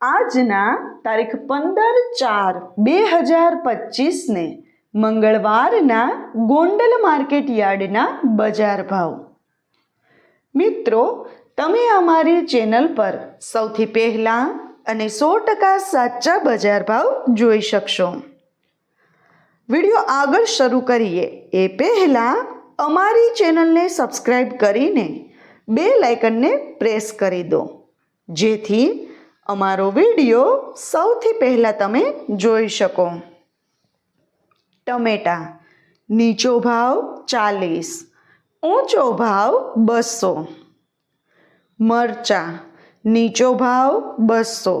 આજના તારીખ પંદર ચાર બે હજાર પચીસને મંગળવારના ગોંડલ માર્કેટ યાર્ડના બજાર ભાવ. મિત્રો, તમે અમારી ચેનલ પર સૌથી પહેલાં અને સો ટકા સાચા બજાર ભાવ જોઈ શકશો. વીડિયો આગળ શરૂ કરીએ. એ પહેલાં અમારી ચેનલને સબસ્ક્રાઈબ કરીને બે લાઇકનને પ્રેસ કરી દો. જેથી અમારો વીડિયો સૌથી પહેલાં તમે જોઈ શકો. ટમેટા, નીચો ભાવ ચાલીસ, ઊંચો ભાવ બસો. મરચા, નીચો ભાવ બસો,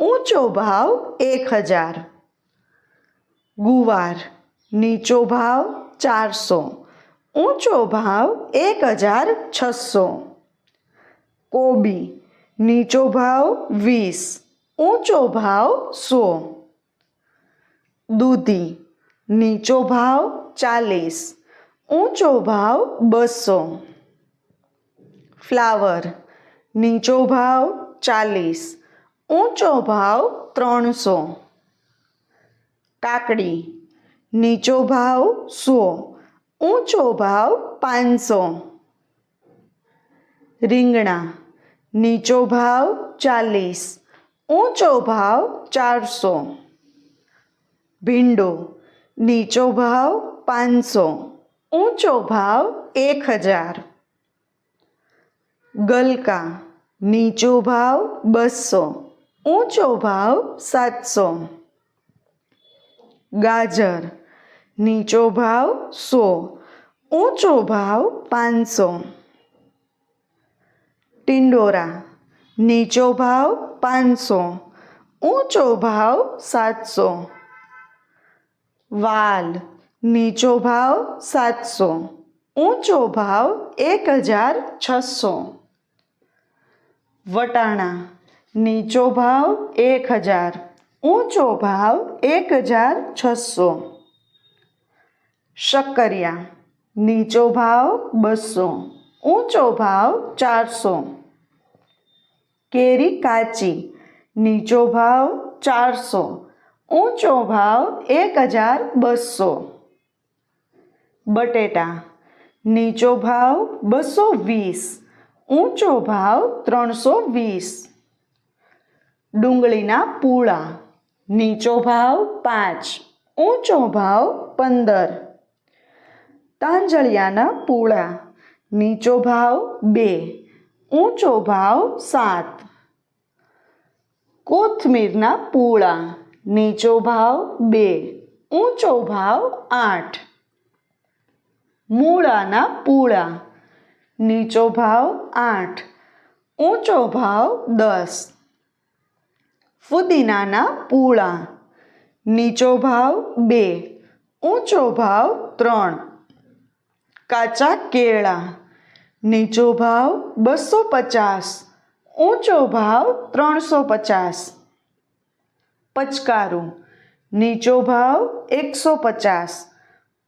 ઊંચો ભાવ એક હજાર. ગુવાર, નીચો ભાવ ચારસો, ઊંચો ભાવ એક હજાર છસો. કોબી નીચો ભાવ વીસ, ઊંચો ભાવ સો. દૂધી, નીચો ભાવ ચાલીસ, ઊંચો ભાવ બસો. ફ્લાવર, નીચો ભાવ ચાલીસ, ઊંચો ભાવ ત્રણસો. કાકડી, નીચો ભાવ સો, ઊંચો ભાવ પાંચસો. રીંગણા નીચો ભાવ ચાલીસ, ઊંચો ભાવ ચારસો. ભીંડો, નીચો ભાવ પાંચસો, ઊંચો ભાવ એક હજાર. ગલકા, નીચો ભાવ બસો, ઊંચો ભાવ સાતસો. ગાજર, નીચો ભાવ સો, ઊંચો ભાવ પાંચસો. ટિંડોરા. નીચો ભાવ પાંચસો, ઊંચો ભાવ સાતસો. વાલ, નીચો ભાવ સાતસો, ઊંચો ભાવ એક હજાર છસો. વટાણા, નીચો ભાવ એક હજાર ઊંચો ભાવ એક હજાર છસો. શક્કરિયા, નીચો ભાવ બસો. ઊંચો ભાવ ચારસો. કેરી કાચી, નીચો ભાવ ચારસો. ઊંચો ભાવ એક હજાર બસો. બટેટા, નીચો ભાવ બસો વીસ. ઊંચો ભાવ ત્રણસો વીસ. ડુંગળીના પૂળા, નીચો ભાવ પાંચ, ઊંચો ભાવ પંદર. તાંજળિયાના પૂળા નીચો ભાવ બે, ઊંચો ભાવ સાત. કોથમીરના પૂળા, નીચો ભાવ બે, ઊંચો ભાવ આઠ. મૂળાના પૂળા, નીચો ભાવ આઠ, ઊંચો ભાવ દસ. ફુદીનાના પૂળા, નીચો ભાવ બે, ઊંચો ભાવ ત્રણ. કાચા કેળા નીચો ભાવ બસો પચાસ, ઊંચો ભાવ ત્રણસો પચાસ. પચકારું. નીચો ભાવ એકસો પચાસ,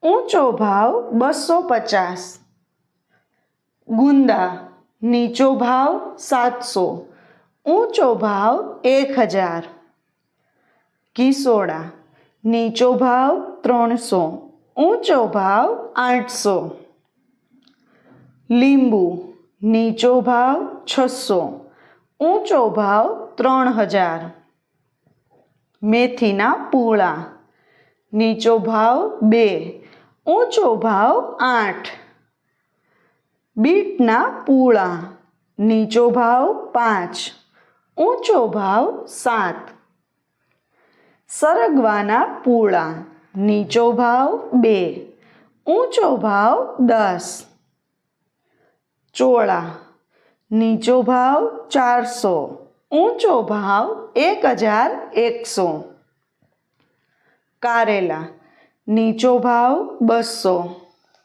ઊંચો ભાવ બસો પચાસ. ગુંદા. નીચો ભાવ સાતસો, ઊંચો ભાવ એક હજાર. કિસોડા. નીચો ભાવ ત્રણસો, ઊંચો ભાવ આઠસો. લીંબુ, નીચો ભાવ છસો, ઊંચો ભાવ ત્રણ હજાર. મેથીના પૂળા, નીચો ભાવ બે, ઊંચો ભાવ આઠ. બીટના પૂળા, નીચો ભાવ પાંચ, ઊંચો ભાવ સાત. સરગવાના પૂળા, નીચો ભાવ બે, ઊંચો ભાવ દસ. ચોળા, નીચો ભાવ ચારસો, ઊંચો ભાવ એક હજાર એકસો. કારેલા, નીચો ભાવ બસો,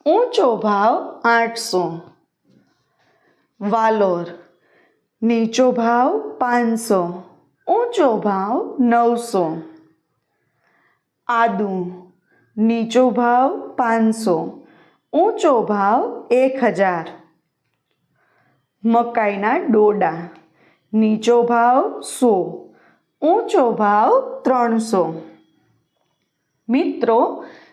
ઊંચો ભાવ આઠસો. વાલોર, નીચો ભાવ પાંચસો, ઊંચો ભાવ નવસો. આદુ, નીચો ભાવ પાંચસો, ઊંચો ભાવ એક હજાર. મકાઈના ડોડા. નીચો ભાવ સો, ઊંચો ભાવ ત્રણસો. મિત્રો,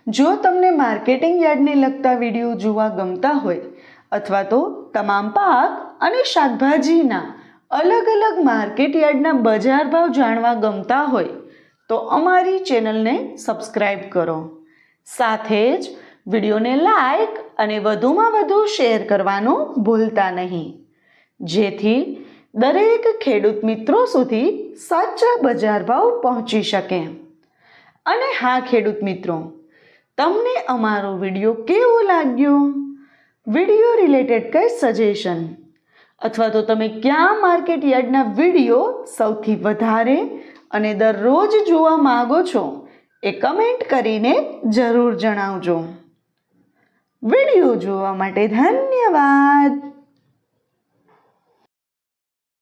જો તમને માર્કેટિંગ યાર્ડને લગતા વીડિયો જોવા ગમતા હોય, અથવા તો તમામ પાક અને શાકભાજીના અલગ અલગ માર્કેટ યાર્ડના બજાર ભાવ જાણવા ગમતા હોય, તો અમારી ચેનલને સબસ્ક્રાઈબ કરો. સાથે જ વિડીયોને લાઈક અને વધુમાં વધુ શેર કરવાનું ભૂલતા નહીં. જેથી દરેક ખેડૂત મિત્રો સુધી સાચા બજાર ભાવ પહોંચી શકે. અને હા, ખેડૂત મિત્રો, તમને અમારો વીડિયો કેવો લાગ્યો? વીડિયો રિલેટેડ કંઈ સજેશન? અથવા તો તમે ક્યાં માર્કેટ યાર્ડના વીડિયો સૌથી વધારે અને દરરોજ જોવા માગો છો એ કમેન્ટ કરીને જરૂર જણાવજો. વીડિયો જોવા માટે ધન્યવાદ.